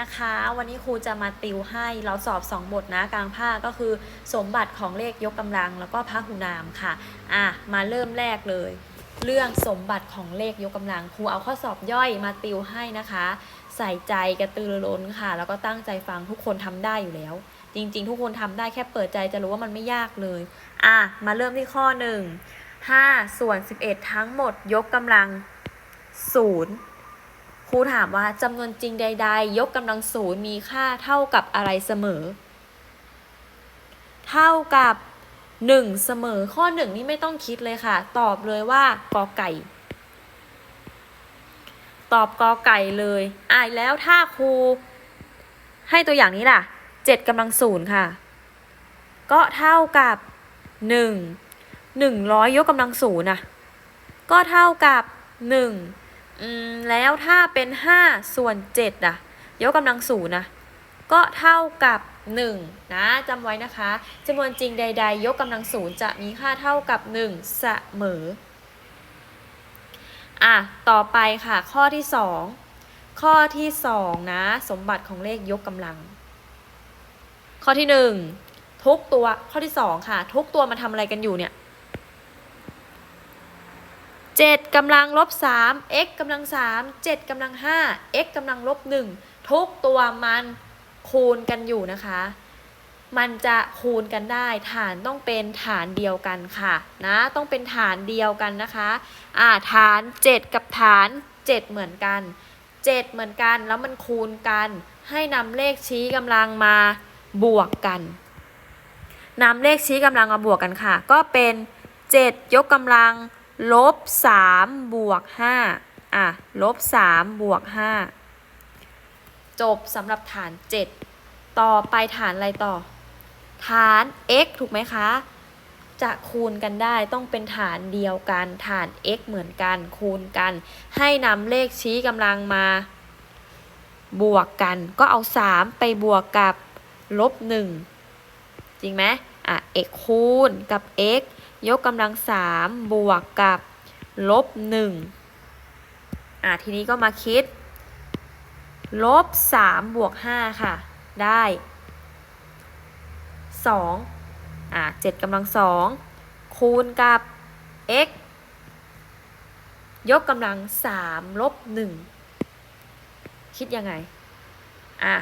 นะคะ วันนี้ครูจะมาติวให้เราสอบ 2 บทนะกลางภาคก็คือสมบัติของเลขยกกำลังแล้วก็พหุนามค่ะ อะ มาเริ่มแรกเลย เรื่องสมบัติของเลขยกกำลังครูเอาข้อสอบย่อยมาติวให้นะคะ ใส่ใจกระตือรือร้นค่ะ แล้วก็ตั้งใจฟังทุกคนทำได้อยู่แล้ว จริง ๆ ทุกคนทำได้แค่เปิดใจจะรู้ว่ามันไม่ยากเลย อะ มาเริ่มที่ข้อ 1 5 ส่วน 11 ทั้งหมดยกกำลัง 0 ครูถามว่าจำนวนจริงใด ๆ ยกกำลังศูนย์มีค่าเท่ากับอะไรเสมอ เท่ากับ 1 เสมอข้อ 1 นี่ไม่ต้องคิดเลยค่ะ ตอบเลยว่ากอไก่ ตอบกอไก่เลยอะแล้วถ้าครูให้ตัวอย่างนี้ล่ะ 7กำลังศูนย์ค่ะ ก็เท่ากับ 1 100 ยกกำลังศูนย์นะก็เท่ากับ 1 อืมแล้วถ้าเป็น 5 ส่วน7อะยกกำลังศูนย์นะก็เท่ากับ1นะจำไว้นะคะจำนวนจริงใด ๆ ยกกำลังศูนย์จะมีค่าเท่ากับ1เสมออะต่อไปค่ะข้อที่ 2 ข้อที่ 2 นะ สมบัติของเลขยกกำลัง ข้อที่ 1 ทุกตัวข้อที่ 2 ค่ะ ทุกตัวมาทำอะไรกันอยู่เนี่ย 7กำลังลบ3 x กำลัง3 7กำลัง5 x กำลังลบ1ทุกตัวมันคูณกันอยู่นะคะ มันจะคูณกันได้ ฐานต้องเป็นฐานเดียวกันค่ะนะต้องเป็นฐานเดียวกันนะคะอ่าฐาน 7 กับฐาน 7 เหมือนกัน 7 เหมือนกันแล้วมันคูณกัน ให้นำเลขชี้กำลังมาบวกกันนำเลขชี้กำลังมาบวกกันค่ะ ก็เป็น 7 ยกกำลัง ลบ3บวก5อะลบ3บวก5จบสำหรับฐาน7ต่อไปฐานอะไรต่อ ฐาน x ถูกไหมคะ จะคูณกันได้ต้องเป็นฐานเดียวกัน ฐาน x เหมือนกันคูณกัน ให้นำเลขชี้กำลังมาบวกกันก็เอา 3 ไปบวกกับลบ1จริงไหมอะ x คูณกับ x ยกกำลัง3บวกกับลบ1อะทีนี้ก็มาคิดลบ3บวก5ค่ะ ได้2อะ7กำลัง2คูณกับ x ยกกำลัง3ลบ1คิดยังไง อะ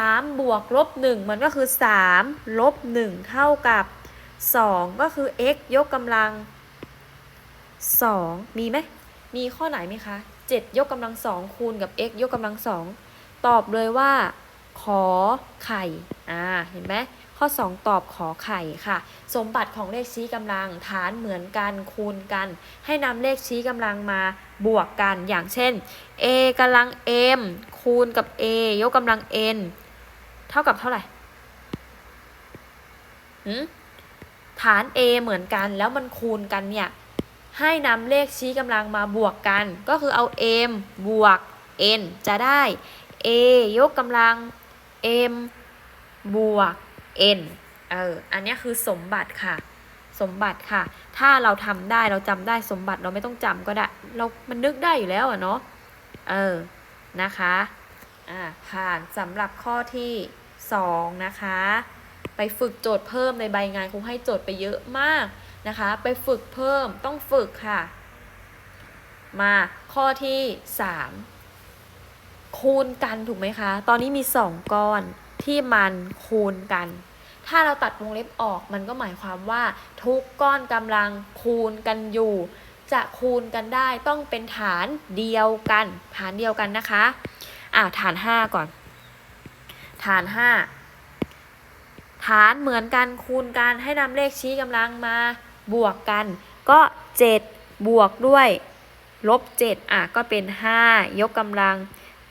3บวกลบ1มันก็คือ3ลบ1เท่ากับ 2 ก็คือ x ยกกำลัง 2 มีไหม มีข้อไหนไหมคะ 7 ยกกำลัง2คูณกับ x ยกกำลัง2ตอบเลยว่า ขอไข่ อ่า เห็นไหม ข้อ 2 ตอบขอไข่ค่ะ สมบัติของเลขชี้กำลังฐานเหมือนกันคูณกัน ให้นำเลขชี้กำลังมาบวกกันอย่างเช่น a กำลัง m คูณกับ a ยกกำลัง n เท่ากับเท่าไหร่หืม ฐาน a เหมือนกัน แล้วมันคูณกันเนี่ย ให้นำเลขชี้กำลังมาบวกกัน ก็คือเอา m บวก n จะได้ a ยกกำลัง m บวก n เออ อันนี้คือสมบัติค่ะ สมบัติค่ะ ถ้าเราทำได้เราจำได้สมบัติเราไม่ต้องจำก็ได้ เรามันนึกได้อยู่แล้วอะเนาะ เออ นะคะ อ่า ผ่านสำหรับข้อที่ 2 นะคะ ไปฝึกโจทย์เพิ่มในใบงานครูให้โจทย์ไปเยอะมากนะคะ ไปฝึกเพิ่มต้องฝึกค่ะ มาข้อที่ 3 คูณกันถูกไหมคะ ตอนนี้มี 2 ก้อนที่มันคูณกัน ถ้าเราตัดวงเล็บออกมันก็หมายความว่า ทุกก้อนกำลังคูณกันอยู่ จะคูณกันได้ต้องเป็นฐานเดียวกัน ฐานเดียวกันนะคะ อ่าฐาน 5 ก่อน ฐาน 5 ฐานเหมือนกันคูณกันให้นำเลขชี้กำลังมาบวกกัน ก็ 7 บวกด้วยลบ7อะก็เป็น 5 ยกกำลัง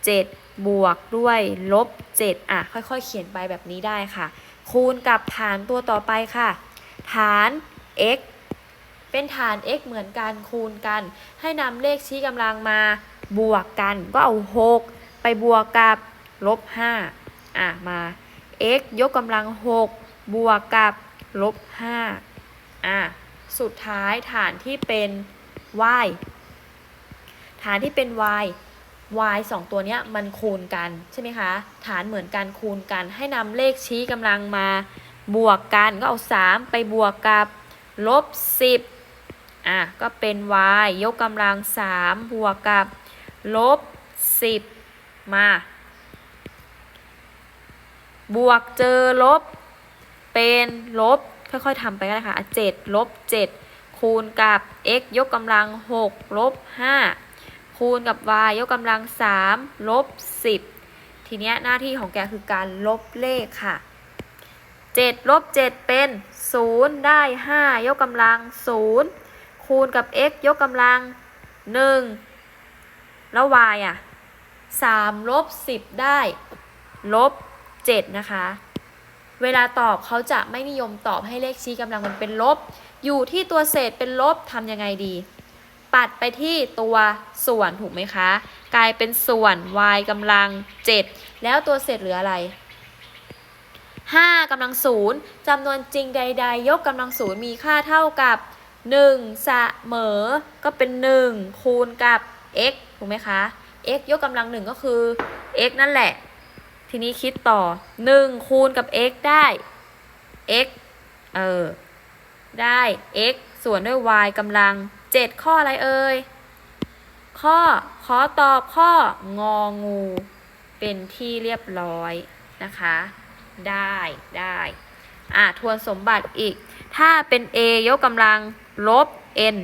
7 บวกด้วยลบ7อะค่อยๆ เขียนไปแบบนี้ได้ค่ะ คูณกับฐานตัวต่อไปค่ะ ฐาน x เป็นฐาน x เหมือนกันคูณกัน ให้นำเลขชี้กำลังมาบวกกัน ก็เอา 6 ไปบวกกับลบ5อะมา x ยกกำลัง 6 บวกกับลบ5อะสุดท้ายฐานที่เป็น y ฐานที่เป็น y y สองตัวเนี้ยมันคูณกันใช่ไหมคะ ฐานเหมือนกันคูณกัน ให้นำเลขชี้กำลังมาบวกกันก็เอา 3 ไปบวกกับลบ 10 อะ ก็เป็น y ยกกำลัง 3 บวกกับลบ 10 มา บวกเจอลบ เป็นลบ ค่อยๆทำไปก็ได้ค่ะเจ็ดลบเจ็ดคูณกับ x ยกกำลังหกลบห้าคูณกับ y ยกกำลังสามลบสิบทีเนี้ยหน้าที่ของแกคือการลบเลขค่ะเจ็ดลบเจ็ดเป็นศูนย์ได้ห้ายกกำลังศูนย์คูณกับ x ยกกำลังหนึ่งแล้ว y อะสามลบสิบได้ ลบ เจ็ดนะคะ เวลาตอบเขาจะไม่นิยมตอบให้เลขชี้กำลังมันเป็นลบ อยู่ที่ตัวเศษเป็นลบทำยังไงดี ปัดไปที่ตัวส่วนถูกไหมคะ กลายเป็นส่วน y กำลัง 7 แล้วตัวเศษเหลืออะไร5กำลังศูนย์จำนวนจริงใด ๆ ยกกำลังศูนย์มีค่าเท่ากับ1เสมอ ก็เป็น 1 คูณกับ x ถูกไหมคะ x ยกกำลัง1ก็คือ x นั่นแหละ ทีนี้คิดต่อ 1 คูณกับ x ได้ x เออ ได้ x ส่วนด้วย y กำลัง 7 ข้ออะไรเอ่ย ข้อ ขอตอบข้ององู เป็นที่เรียบร้อยนะคะ ได้ได้อะทวนสมบัติอีก ถ้าเป็น a ยกกำลังลบ n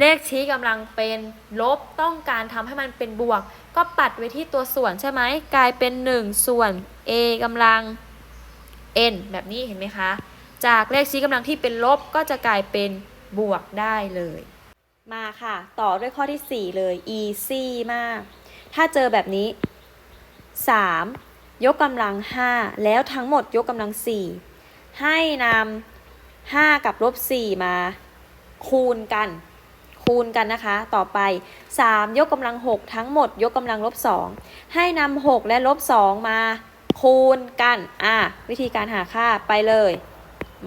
เลขชี้กำลังเป็นลบต้องการทำให้มันเป็นบวก ก็ปัดไว้ที่ตัวส่วนใช่ไหมกลายเป็น 1 ส่วน a กำลัง n แบบนี้เห็นไหมคะ จากเลขชี้กำลังที่เป็นลบก็จะกลายเป็นบวกได้เลย มาค่ะ ต่อด้วยข้อที่ 4 เลย easy มาก ถ้าเจอแบบนี้ 3 ยกกำลัง 5 แล้วทั้งหมดยกกำลัง 4 ให้นำ5 กับลบ 4 มาคูณกัน คูณกันนะคะ ต่อไป 3 ยกกำลัง 6 ทั้งหมด ยกกำลังลบ 2 ให้นำ6และลบ 2 มาคูณกัน อะ วิธีการหาค่าไปเลย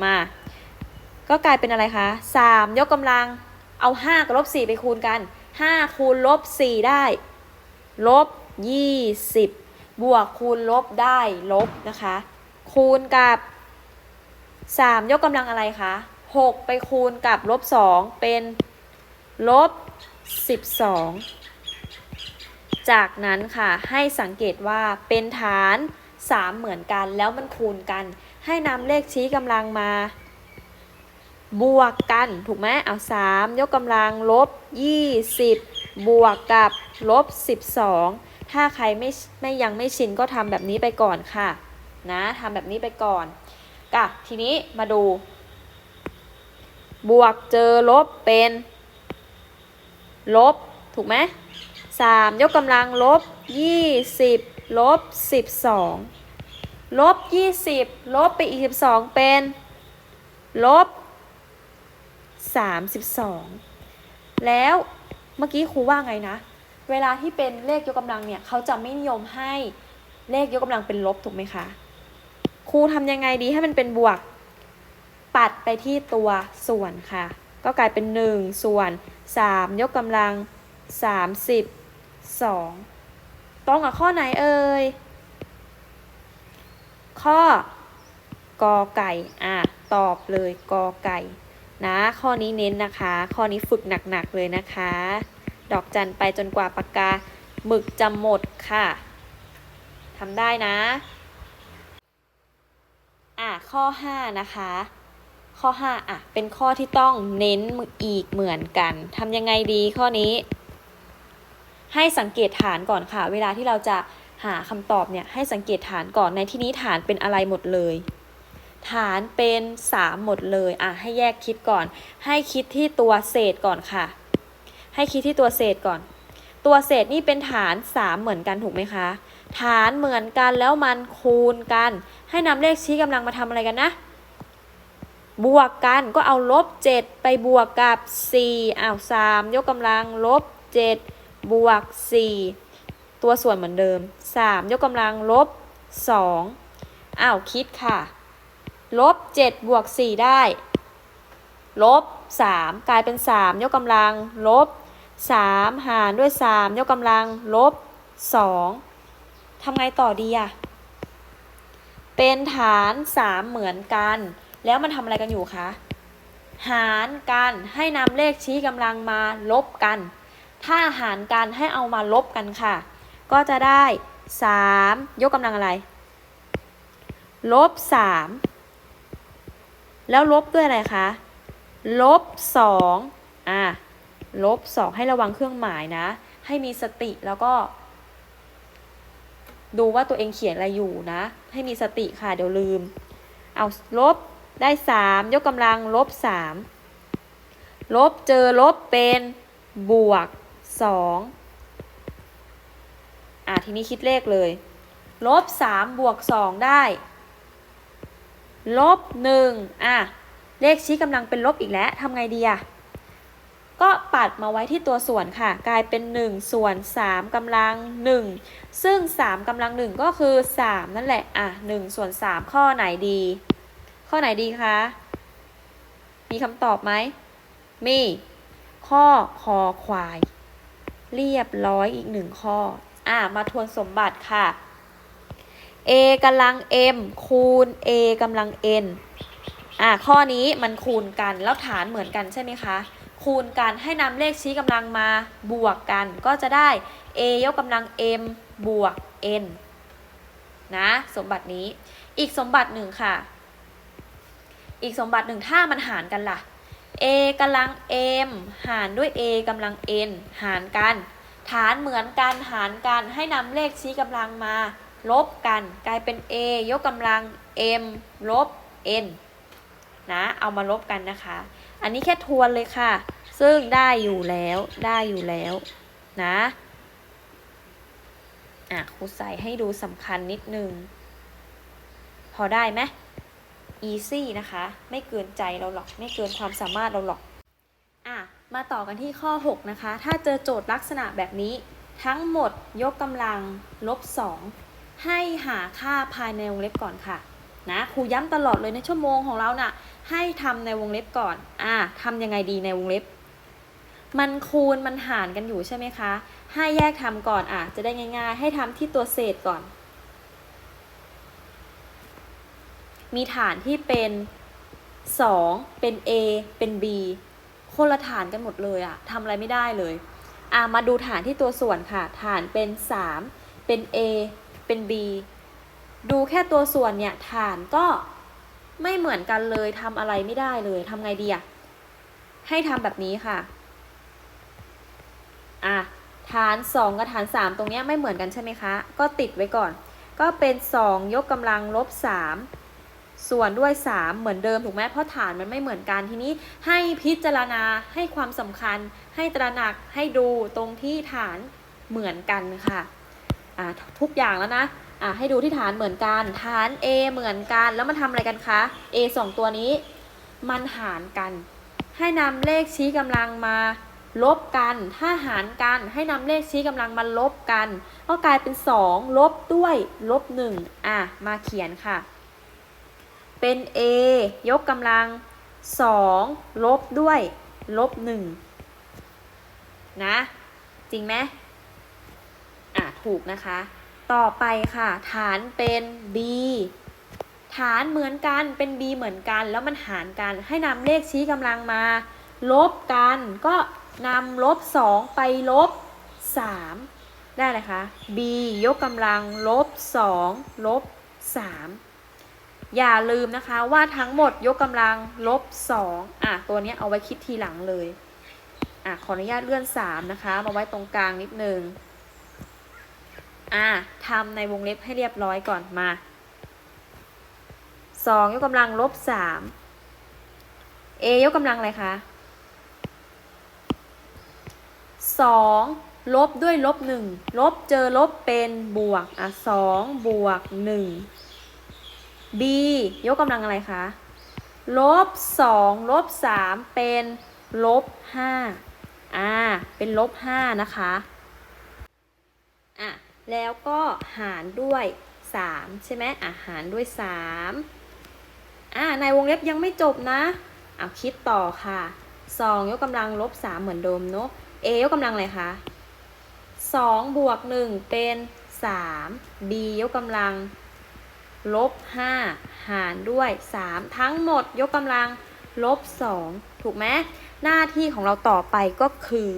มา ก็กลายเป็นอะไรคะ 3 ยกกำลังเอา 5 กับลบ 4 ไปคูณกัน 5 คูณลบ 4 ได้ ลบ 20 บวกคูณลบได้ลบนะคะ คูณกับ 3 ยกกำลังอะไรคะ 6 ไปคูณกับลบ 2 เป็น ลบ 12 จากนั้นค่ะให้สังเกตว่าเป็นฐาน 3 เหมือนกันแล้วมันคูณกัน ให้นำเลขชี้กำลังมา บวกกันถูกไหมเอา 3 ยกกำลังลบ 20 บวกกับลบ 12 ถ้าใครไม่ไม่ยังไม่ชินก็ทำแบบนี้ไปก่อนค่ะนะทำแบบนี้ไปก่อนกะทีนี้มาดู บวกเจอลบเป็น ลบ ถูกไหมสามยกกำลังลบ20ลบ12ลบ20ลบไปอีก12เป็นลบ32แล้วเมื่อกี้ครูว่าไงนะ เวลาที่เป็นเลขยกกำลังเนี่ยเขาจะไม่นิยมให้เลขยกกำลังเป็นลบถูกไหมคะครูทำยังไงดีให้มันเป็นบวก ปัดไปที่ตัวส่วนค่ะ ก็กลายเป็น 1 ส่วน 3 ยกกำลัง 32 ตรงกับข้อไหนเอ่ย ข้อกอไก่ อะ ตอบเลยกอไก่ นะ ข้อนี้เน้นนะคะ ข้อนี้ฝึกหนัก ๆ เลยนะคะ ดอกจันไปจนกว่าปากกาหมึกจะหมดค่ะทำได้นะ อะ ข้อ 5 นะคะ ข้อ 5 อะ เป็นข้อที่ต้องเน้นอีกเหมือนกันทำยังไงดีข้อนี้ ให้สังเกตฐานก่อนค่ะ เวลาที่เราจะหาคำตอบเนี่ย ให้สังเกตฐานก่อนในที่นี้ฐานเป็นอะไรหมดเลย ฐานเป็น 3 หมดเลย อะ ให้แยกคิดก่อน ให้คิดที่ตัวเศษก่อนค่ะ ให้คิดที่ตัวเศษก่อน ตัวเศษนี่เป็นฐาน 3 เหมือนกันถูกไหมคะ ฐานเหมือนกันแล้วมันคูณกัน ให้นำเลขชี้กำลังมาทำอะไรกันนะ บวกกันก็เอาลบ7ไปบวกกับ4อ้าว3ยกกำลังลบ7บวก4ตัวส่วนเหมือนเดิม 3 ยกกำลังลบ2อ้าวคิดค่ะ ลบ7บวก4ได้ลบ3กลายเป็น 3 ยกกำลังลบ3หารด้วย 3 ยกกำลังลบสองทำไงต่อดีอะเป็นฐานสามเหมือนกัน แล้วมันทำอะไรกันอยู่คะ หารกันให้นำเลขชี้กำลังมาลบกัน ถ้าหารกันให้เอามาลบกันค่ะ ก็จะได้ 3 ยกกำลังอะไร ลบ 3 แล้วลบด้วยอะไรคะ ลบ 2 อะ ลบ 2 ให้ระวังเครื่องหมายนะ ให้มีสติแล้วก็ดูว่าตัวเองเขียนอะไรอยู่นะ ให้มีสติค่ะ เดี๋ยวลืม เอาลบ ได้ 3 ยกกำลังลบ 3 ลบเจอลบเป็นบวก 2 อะ ทีนี้คิดเลขเลย ลบ 3 บวก 2 ได้ ลบ 1 อะ เลขชี้กำลังเป็นลบอีกแล้วทำไงดีอะ ก็ปัดมาไว้ที่ตัวส่วนค่ะ กลายเป็น 1 ส่วน 3กำลัง 1 ซึ่ง 3กำลัง 1 ก็คือ 3 นั่นแหละ อะ 1 ส่วน 3 ข้อไหนดี ข้อไหนดีคะ มีคำตอบไหม มี ข้อคอควาย เรียบร้อยอีกหนึ่งข้อ อะมาทวนสมบัติค่ะ a กำลัง m คูณ a กำลัง n อะข้อนี้มันคูณกัน แล้วฐานเหมือนกันใช่ไหมคะ คูณกันให้นำเลขชี้กำลังมาบวกกัน ก็จะได้ a ยกกำลัง m บวก n นะ สมบัตินี้ อีกสมบัติหนึ่งค่ะ อีกสมบัติหนึ่งถ้ามันหารกันล่ะ a กำลัง m หารด้วย a กำลัง n หารกัน ฐานเหมือนกันหารกันให้นำเลขชี้กำลังมา ลบกัน กลายเป็น a ยกกำลัง m ลบ n นะเอามาลบกันนะคะ อันนี้แค่ทวนเลยค่ะ ซึ่งได้อยู่แล้วได้อยู่แล้วนะอะครูใส่ให้ดูสำคัญนิดนึง พอได้ไหม easy นะคะ ไม่เกินใจเราหรอก ไม่เกินความสามารถเราหรอก อะ มาต่อกันที่ข้อ 6 นะคะ ถ้าเจอโจทย์ลักษณะแบบนี้ ทั้งหมดยกกำลังลบ 2 ให้หาค่าภายในวงเล็บก่อนค่ะ นะ ครูย้ำตลอดเลยในชั่วโมงของเราน่ะ ให้ทำในวงเล็บก่อน อะทำยังไงดีในวงเล็บ มันคูณมันหารกันอยู่ใช่ไหมคะ ให้แยกทำก่อน อะ จะได้ง่าย ๆ ให้ทำที่ตัวเศษก่อน มีฐานที่เป็น 2 เป็น A เป็น B คนละฐานกันหมดเลยอะทำอะไรไม่ได้เลยอะมาดูฐานที่ตัวส่วนค่ะ ฐานเป็น 3 เป็น A เป็น B ดูแค่ตัวส่วนเนี่ยฐานก็ไม่เหมือนกันเลยทำอะไรไม่ได้เลยทำไงดีอะให้ทำแบบนี้ค่ะอะฐาน 2 กับฐาน 3 ตรงเนี้ยไม่เหมือนกันใช่ไหมคะ ก็ติดไว้ก่อน ก็เป็น 2 ยกกำลังลบ 3 ส่วนด้วย 3 เหมือนเดิมถูกไหมเพราะฐานมันไม่เหมือนกันทีนี้ ให้พิจารณาให้ความสำคัญ ให้ตระหนักให้ดูตรงที่ฐานเหมือนกันค่ะอ่าทุกอย่างแล้วนะอ่าให้ดูที่ฐานเหมือนกัน ฐาน A เหมือนกัน แล้วมันทำอะไรกันคะ A สองตัวนี้ มันหารกัน ให้นำเลขชี้กำลังมาลบกัน ถ้าหารกัน ให้นำเลขชี้กำลังมาลบกัน ก็กลายเป็น 2 ลบด้วย ลบ1อะ มาเขียนค่ะ เป็น a ยกกำลัง 2 ลบด้วย ลบ 1 นะ จริงไหมอะ ถูกนะคะ ต่อไปค่ะ ฐานเป็น b ฐานเหมือนกันเป็น b เหมือนกัน แล้วมันหารกันให้นำเลขชี้กำลังมา ลบกันก็นำลบ 2 ไปลบ 3 ได้เลยคะ b ยกกำลังลบ 2 ลบ 3 อย่าลืมนะคะว่าทั้งหมดยกกำลังลบ2อะตัวนี้เอาไว้คิดทีหลังเลยอะขออนุญาตเลื่อน3นะคะ มาไว้ตรงกลางนิดนึงอะทำในวงเล็บให้เรียบร้อยก่อนมา2ยกกำลังลบ3 a ยกกำลังอะไรคะ2ลบด้วยลบ1ลบเจอลบเป็นบวกอะ2บวก1 b ยกกำลังอะไรคะ ลบ2ลบ3เป็นลบ5อ่า เป็นลบ5นะคะ อะ แล้วก็หารด้วย3ใช่ไหมอะ หารด้วย3อ่า ในวงเล็บยังไม่จบนะ เอาคิดต่อค่ะ2ยกกำลังลบ3เหมือนเดิมเนาะ a ยกกำลังอะไรคะ2บวก1เป็น3 b ยกกำลัง ลบ5หารด้วย 3 ทั้งหมดยกกำลังลบ2ถูกไหมหน้าที่ของเราต่อไปก็คือ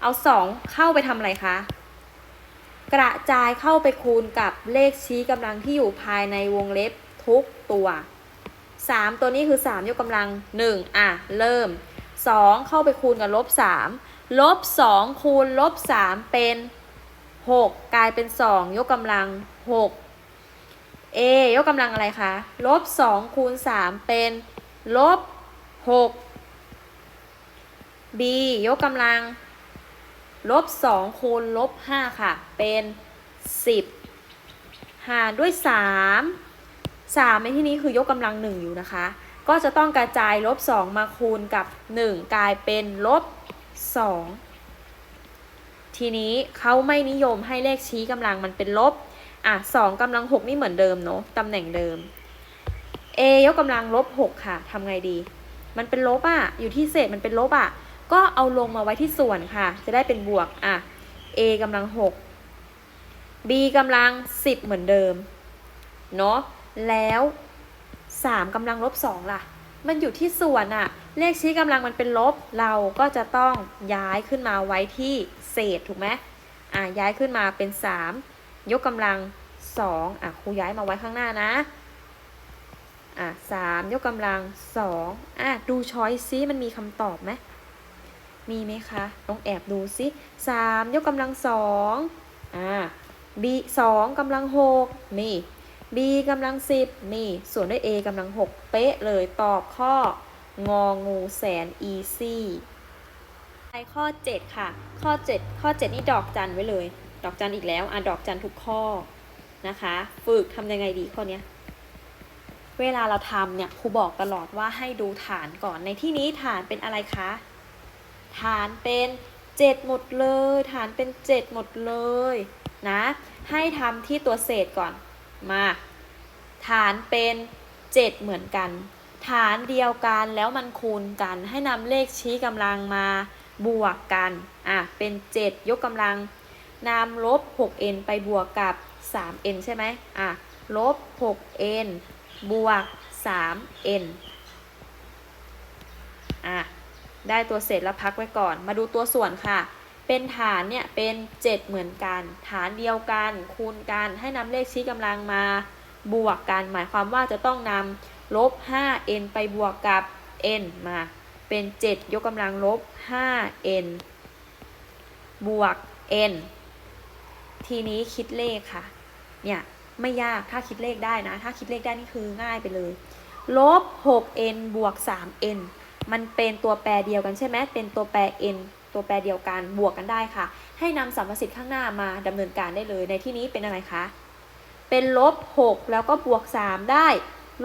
เอา 2 เข้าไปทำอะไรคะ กระจายเข้าไปคูณกับเลขชี้กำลังที่อยู่ภายในวงเล็บทุกตัว 3 ตัวนี้คือ 3 ยกกำลัง 1 อะ เริ่ม 2 เข้าไปคูณกับลบ 3 ลบ 2 คูณลบ 3 เป็น 6 กลายเป็น 2 ยกกำลัง 6 a ยกกำลังอะไรคะ ลบ2คูณ3เป็น ลบ6 b ยกกำลัง ลบ2คูณลบ5ค่ะ เป็น10หารด้วย3 3ในที่นี้คือยกกำลัง1อยู่นะคะ ก็จะต้องกระจายลบ2มาคูณกับ1กลายเป็นลบ2ทีนี้เขาไม่นิยมให้เลขชี้กำลังมันเป็นลบ อะ2กำลัง6นี่เหมือนเดิมเนาะตำแหน่งเดิม a ยกกำลังลบ6ค่ะทำไงดี มันเป็นลบอะ อยู่ที่เศษมันเป็นลบอะ ก็เอาลงมาไว้ที่ส่วนค่ะ จะได้เป็นบวกอะ a กำลัง6 b กำลัง10เหมือนเดิมเนาะแล้ว3กำลังลบ2ล่ะ มันอยู่ที่ส่วนอะเลขชี้กำลังมันเป็นลบ เราก็จะต้องย้ายขึ้นมาไว้ที่เศษถูกไหมอะย้ายขึ้นมาเป็น3 ยกกำลัง2อะครูย้ายมาไว้ข้างหน้านะอะ3ยกกำลัง2อะดูช้อยซิมันมีคำตอบไหมมีไหมคะลองแอบดูซิ3ยกกำลัง2อ่า b 2กำลัง6มี b กำลัง10มีส่วนด้วย a กำลัง6เป๊ะเลยตอบข้ององูแสน easy ไปข้อ 7 ค่ะ ข้อ 7 ข้อ 7 นี่ดอกจันไว้เลย ดอกจันอีกแล้ว อะดอกจันทุกข้อนะคะ ฝึกทำยังไงดีข้อเนี้ยเวลาเราทำเนี่ยครูบอกตลอดว่าให้ดูฐานก่อนในที่นี้ฐานเป็นอะไรคะ ฐานเป็น7หมดเลย ฐานเป็น7หมดเลยนะ ให้ทำที่ตัวเศษก่อนมา ฐานเป็น7เหมือนกัน ฐานเดียวกันแล้วมันคูณกัน ให้นำเลขชี้กำลังมาบวกกันอะเป็น7ยกกำลัง นำลบ 6n ไปบวกกับ 3n ใช่ไหมอะลบ 6n บวก 3n อะได้ตัวเศษแล้วพักไว้ก่อน มาดูตัวส่วนค่ะ เป็นฐานเนี่ยเป็น7เหมือนกัน ฐานเดียวกันคูณกันให้นำเลขชี้กำลังมาบวกกัน หมายความว่าจะต้องนำลบ 5n ไปบวกกับ n มา เป็น 7 ยกกำลังลบ 5n บวก n ทีนี้คิดเลขค่ะ เนี่ยไม่ยากถ้าคิดเลขได้นะ ถ้าคิดเลขได้นี่คือง่ายไปเลย ลบ 6n บวก 3n มันเป็นตัวแปรเดียวกันใช่ไหมเป็นตัวแปร n ตัวแปรเดียวกันบวกกันได้ค่ะ ให้นำสัมประสิทธิ์ข้างหน้ามาดำเนินการได้เลย ในที่นี้เป็นอะไรคะ เป็นลบ 6 แล้วก็บวก 3 ได้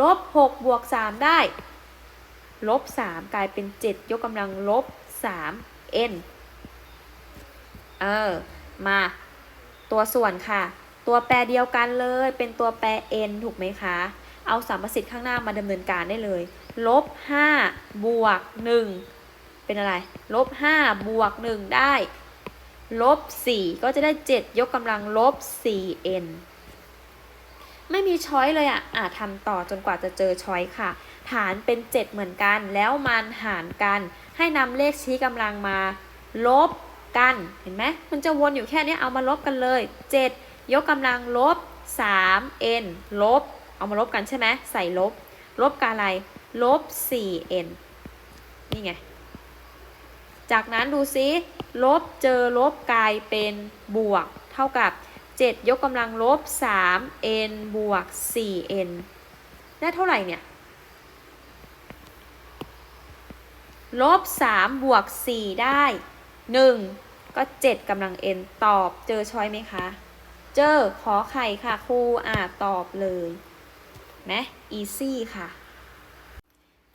ลบ 6 บวก 3 ได้ ลบ 3 กลายเป็น 7 ยกกำลังลบ 3 n เออ มา ตัวส่วนค่ะ ตัวแปรเดียวกันเลยเป็นตัวแปร n ถูกไหมคะ เอาสัมประสิทธิ์ข้างหน้ามาดำเนินการได้เลยลบ5บวก1เป็นอะไรลบ5บวก1ได้ลบ4ก็จะได้ 7 ยกกำลังลบ 4n ไม่มีช้อยเลยอะอะทำต่อจนกว่าจะเจอช้อยค่ะ ฐานเป็น 7 เหมือนกัน แล้วมันหารกัน ให้นำเลขชี้กำลังมา ลบ กัน เห็นไหมมันจะวนอยู่แค่นี้เอามาลบกันเลย 7 ยกกำลังลบ 3n ลบ เอามาลบกันใช่ไหมใส่ลบ ลบกับอะไร ลบ 4n นี่ไง จากนั้นดูซิลบเจอลบกลายเป็นบวก เท่ากับ 7 ยกกำลังลบ 3n บวก 4n ได้เท่าไหร่เนี่ยลบ3บวก4ได้ 1 ก็ 7กำลัง n ตอบเจอช้อยไหมคะ เจอขอไข่ค่ะครูอ่าตอบเลยไหม easy ค่ะ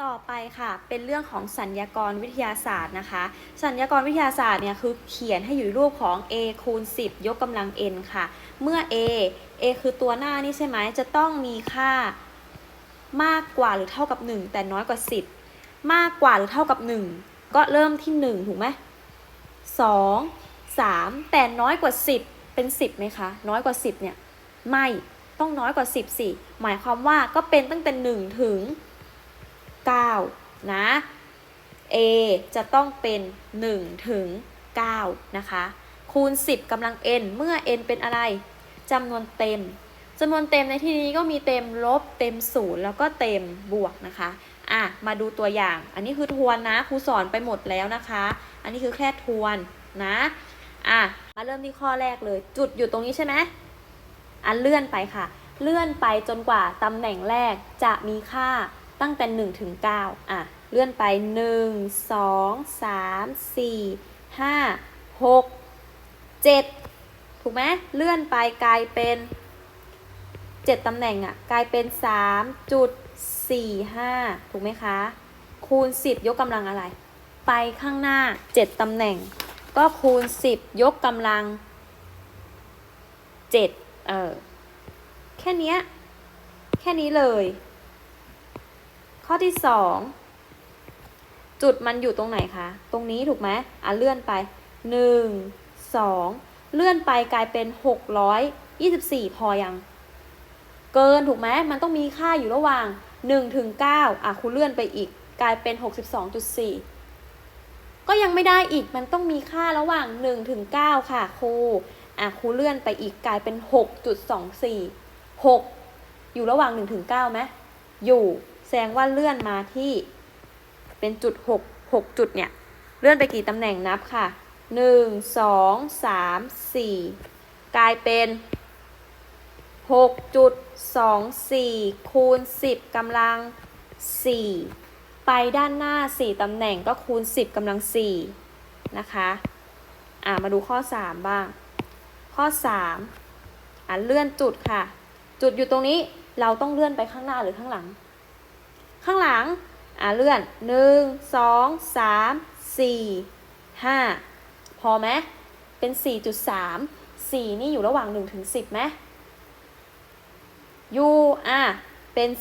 ต่อไปค่ะเป็นเรื่องของสัญญากรวิทยาศาสตร์นะคะ สัญญากรวิทยาศาสตร์เนี่ยคือเขียนให้อยู่รูปของ a คูณ10 ยกกำลัง n ค่ะ เมื่อ a a คือตัวหน้านี่ใช่ไหมจะต้องมีค่ามากกว่าหรือเท่ากับ 1 แต่น้อยกว่า 10 มากกว่าหรือเท่ากับ 1 ก็เริ่มที่ 1 ถูกไหม 2 3 แต่น้อยกว่า 10 เป็น 10ไหมคะ น้อยกว่า 10เนี่ยไม่ต้องน้อยกว่า 10สิหมายความว่าก็เป็นตั้งแต่ 1 ถึง 9 นะ A จะต้องเป็น 1 ถึง 9 นะคะ คูณ 10กำลัง n เมื่อ n เป็นอะไรจำนวนเต็มจำนวนเต็มในที่นี้ก็มีเต็มลบเต็มศูนย์แล้วก็เต็มบวกนะคะ อะมาดูตัวอย่าง อันนี้คือทวนนะครูสอนไปหมดแล้วนะคะ อันนี้คือแค่ทวนนะอะมาเริ่มที่ข้อแรกเลย จุดอยู่ตรงนี้ใช่ไหมอะเลื่อนไปค่ะ เลื่อนไปจนกว่าตำแหน่งแรกจะมีค่าตั้งแต่1ถึง9อะเลื่อนไป 1 2 3 4 5 6 7 ถูกไหมเลื่อนไปกลายเป็น 7ตำแหน่งอะ่ะกลายเป็น 3 จุด 3.45ถูกไหมคะ คูณ 10 ยกกำลังอะไร ไปข้างหน้า 7ตำแหน่ง ก็คูณ 10 ยกกำลัง 7 เออ แค่นี้แค่นี้เลย ข้อที่ 2 จุดมันอยู่ตรงไหนคะ ตรงนี้ถูกไหมอะเลื่อนไป 1 2 เลื่อนไปกลายเป็น 624 พอยัง เกินถูกไหมมันต้องมีค่าอยู่ระหว่าง 1ถึง9อะคุณเลื่อนไปอีก กลายเป็น 62.4 ก็ยังไม่ได้อีกมันต้องมีค่าระหว่าง1ถึง9ค่ะครูอะครูเลื่อนไปอีกกลายเป็น 6.24 6 อยู่ระหว่าง1ถึง9ไหมอยู่แสดงว่าเลื่อนมาที่เป็นจุด 6 6 จุดเนี่ย เลื่อนไปกี่ตำแหน่งนับค่ะ 1 2 3 4 กลายเป็น 6.24 คูณ 10กำลัง 4 ไปด้านหน้า 4ตำแหน่งก็คูณ 10กำลัง 4 นะคะ อ่ามาดูข้อ 3 บ้าง ข้อ 3 อ่าเลื่อนจุดค่ะ จุดอยู่ตรงนี้เราต้องเลื่อนไปข้างหน้าหรือข้างหลัง ข้างหลัง อ่าเลื่อน 1 2 3 4 5 พอไหมเป็น 4.3 4 นี่อยู่ระหว่าง 1 ถึง 10ไหม u อะเป็น 4.3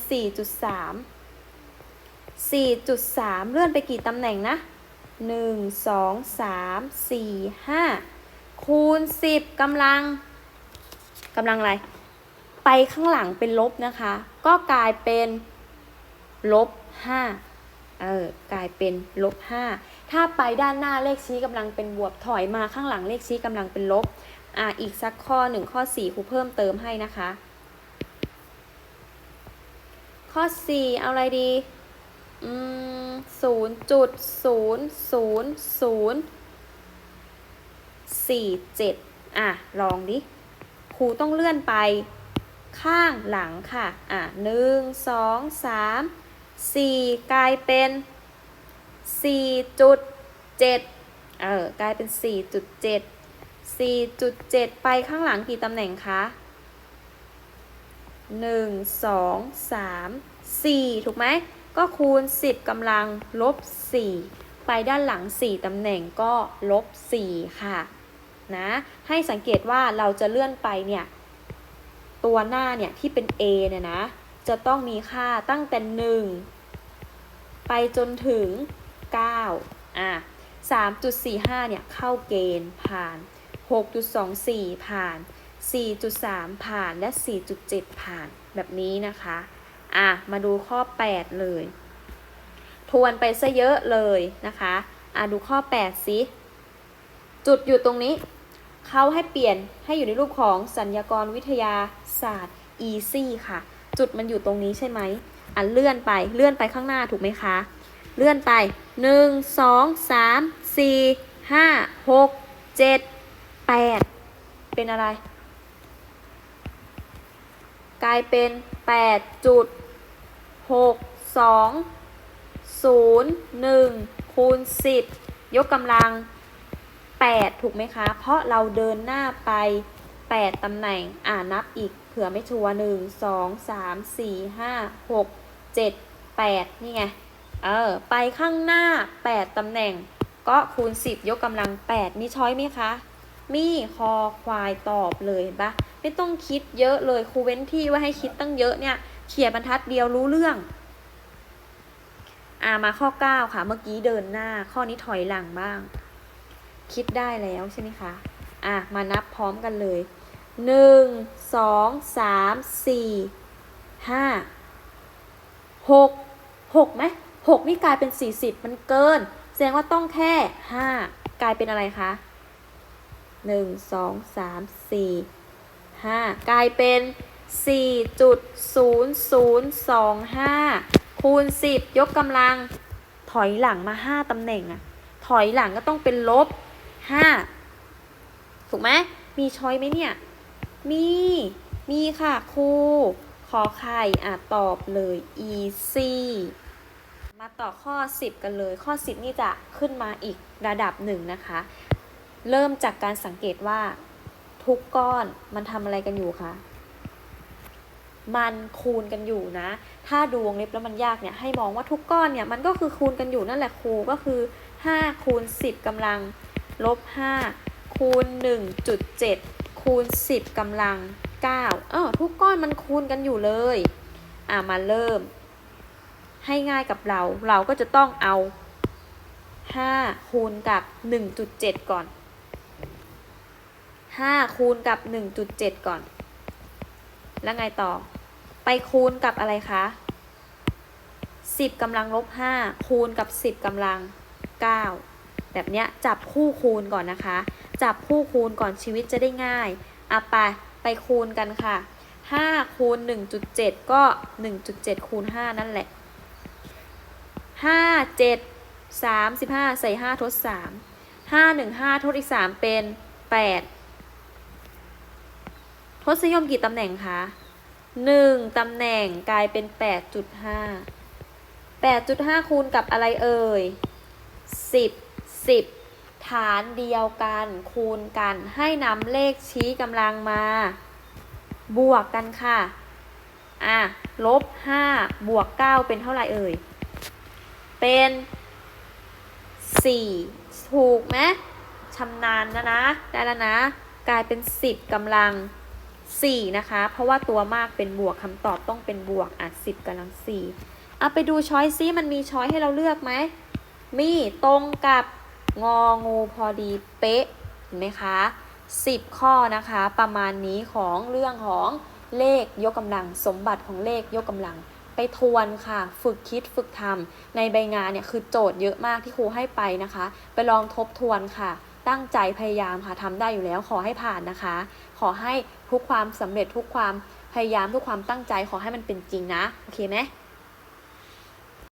4.3 เลื่อนไปกี่ตำแหน่งนะ 1 2 3 4 5 คูณ 10กำลังกำลังอะไร ไปข้างหลังเป็นลบนะคะ ก็กลายเป็นลบ5เออกลายเป็นลบ5ถ้าไปด้านหน้าเลขชี้กำลังเป็นบวกถอยมาข้างหลังเลขชี้กำลังเป็นลบ อะอีกสักข้อหนึ่งข้อ 4ครูเพิ่มเติมให้นะคะ ข้อ 4 เอาอะไรดีอืมศูนย์จุดศูนย์ศูนย์ศูนย์สี่เจ็ดอะ ลองดิ ครูต้องเลื่อนไป ข้างหลังค่ะ อะหนึ่งสองสามสี่กลายเป็นสี่จุดเจ็ดเออกลายเป็นสี่จุดเจ็ดสี่จุดเจ็ดไปข้างหลังกี่ตำแหน่งคะ หนึ่งสองสามสี่ถูกไหม ก็คูณ 10กำลังลบ 4 ไปด้านหลัง 4ตำแหน่งก็ลบ 4 ค่ะ นะ ให้สังเกตว่าเราจะเลื่อนไปเนี่ย ตัวหน้าเนี่ยที่เป็น A เนี่ยนะ จะต้องมีค่าตั้งแต่ 1 ไปจนถึง 9 อะ 3.45 เนี่ยเข้าเกณฑ์ผ่าน 6.24 ผ่าน 4.3 ผ่านและ 4.7 ผ่านแบบนี้นะคะ อะ มาดูข้อ 8 เลย ทวนไปซะเยอะเลยนะคะ อะ ดูข้อ 8 สิ จุดอยู่ตรงนี้ เขาให้เปลี่ยนให้อยู่ในรูปของสัญญากรวิทยาศาสตร์ easy ค่ะ จุดมันอยู่ตรงนี้ใช่ไหม อะ เลื่อนไป เลื่อนไปข้างหน้าถูกไหมคะ เลื่อนไป 1 2 3 4 5 6 7 8 เป็นอะไร กลายเป็น 8 จุด 6 2 0 1 คูณ 10 ยกกำลัง 8 ถูกไหมคะ เพราะเราเดินหน้าไป 8 ตำแหน่ง อ่านับอีกเผื่อไม่ชัวร์1 2 3 4 5 6 7 8 นี่ไง เออ ไปข้างหน้า 8 ตำแหน่ง ก็คูณ 10 ยกกำลัง 8 มีช้อยไหมคะ มีคอควายตอบเลยเห็นปะ ไม่ต้องคิดเยอะเลยครูเว้นที่ว่าให้คิดตั้งเยอะเนี่ยเขียนบรรทัดเดียวรู้เรื่องอ่ามาข้อ 9 ค่ะ เมื่อกี้เดินหน้า ข้อนี้ถอยหลังบ้าง คิดได้แล้วใช่ไหมคะ อะ มานับพร้อมกันเลยหนึ่งสองสามสี่ห้าหกหกไหมหกนี่กลายเป็นสี่สิบมันเกิน แสดงว่าต้องแค่ห้ากลายเป็นอะไรคะหนึ่งส กลายเป็นสี่จุดศูนย์ศูนย์สองห้าคูณสิบยกกำลัง ถอยหลังมาห้าตำแหน่งอะถอยหลังก็ต้องเป็นลบห้าถูกไหม มีช้อยไหมเนี่ย มี มีค่ะครู ขอไข่อะตอบเลย easy มาต่อข้อ 10 กันเลย ข้อ 10 นี่จะขึ้นมาอีกระดับหนึ่งนะคะ เริ่มจากการสังเกตว่า ทุกก้อนมันทำอะไรกันอยู่คะมันคูณกันอยู่นะ ถ้าดูวงเล็บแล้วมันยากเนี่ยให้มองว่าทุกก้อนเนี่ยมันก็คือคูณกันอยู่นั่นแหละครูก็คือ5คูณ10กำลังลบ5คูณ1.7คูณ10กำลัง9เออทุกก้อนมันคูณกันอยู่เลย อะมาเริ่ม ให้ง่ายกับเราเราก็จะต้องเอา5คูณกับ 1.7 ก่อน 5 คูณกับ 1.7 ก่อน แล้วไงต่อ ไปคูณกับอะไรคะ 10กำลังลบ 5 คูณกับ 10กำลัง 9 แบบเนี้ยจับคู่คูณก่อนนะคะ จับคู่คูณก่อนชีวิตจะได้ง่ายอะไปไปคูณกันค่ะ 5 คูณ 1.7 ก็ 1.7 คูณ 5 นั่นแหละ 5 7 35 ใส่ 5 ทด 3 5 1 5 ทดอีก 3 เป็น 8 ทศนิยมกี่ตำแหน่งคะ1ตำแหน่งกลายเป็น8.5 8.5คูณกับอะไรเอ่ย10 10ฐานเดียวกันคูณกันให้นำเลขชี้กำลังมา บวกกันค่ะ อะลบ5บวก9เป็นเท่าไหร่เอ่ย เป็น4ถูกไหมชำนาญนะนะ ได้แล้วนะ กลายเป็น10กำลัง 4 นะคะ เพราะว่าตัวมากเป็นบวกคำตอบต้องเป็นบวกอะ10กำลัง4เอาไปดูช้อยซิมันมีช้อยให้เราเลือกไหม มีตรงกับงองูพอดีเป๊ะเห็นไหมคะ 10 ข้อนะคะประมาณนี้ของเรื่องของเลขยกกำลังสมบัติของเลขยกกำลังไปทวนค่ะ ฝึกคิดฝึกทำในใบงานเนี่ยคือโจทย์เยอะมากที่ครูให้ไปนะคะ ไปลองทบทวนค่ะ ตั้งใจพยายามค่ะทำได้อยู่แล้วขอให้ผ่านนะคะ ขอให้ทุกความสำเร็จทุกความพยายามทุกความตั้งใจขอให้มันเป็นจริงนะ โอเคไหม